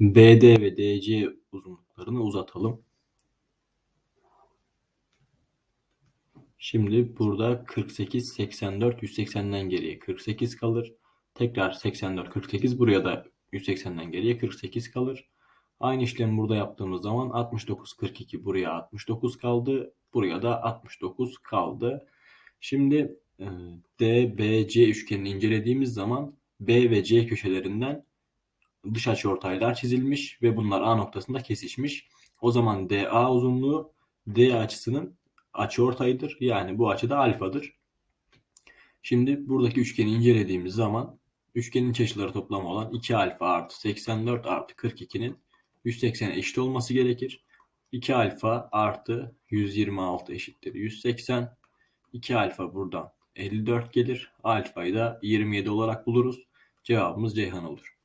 BD ve DC uzunluklarını uzatalım. Şimdi burada 48, 84, 180'den geriye 48 kalır. Tekrar 84, 48 buraya da 180'den geriye 48 kalır. Aynı işlemi burada yaptığımız zaman 69, 42 buraya 69 kaldı. Buraya da 69 kaldı. Şimdi e, DBC üçgenini incelediğimiz zaman B ve C köşelerinden dış açıortaylar çizilmiş ve bunlar A noktasında kesişmiş. O zaman DA uzunluğu D açısının açıortayıdır. Yani bu açı da alfadır. Şimdi buradaki üçgeni incelediğimiz zaman üçgenin iç açıları toplamı olan 2 alfa artı 84 artı 42'nin 180'e eşit olması gerekir. 2 alfa artı 126 eşittir 180. 2 alfa buradan 54 gelir. Alfayı da 27 olarak buluruz. Cevabımız Ceyhan olur.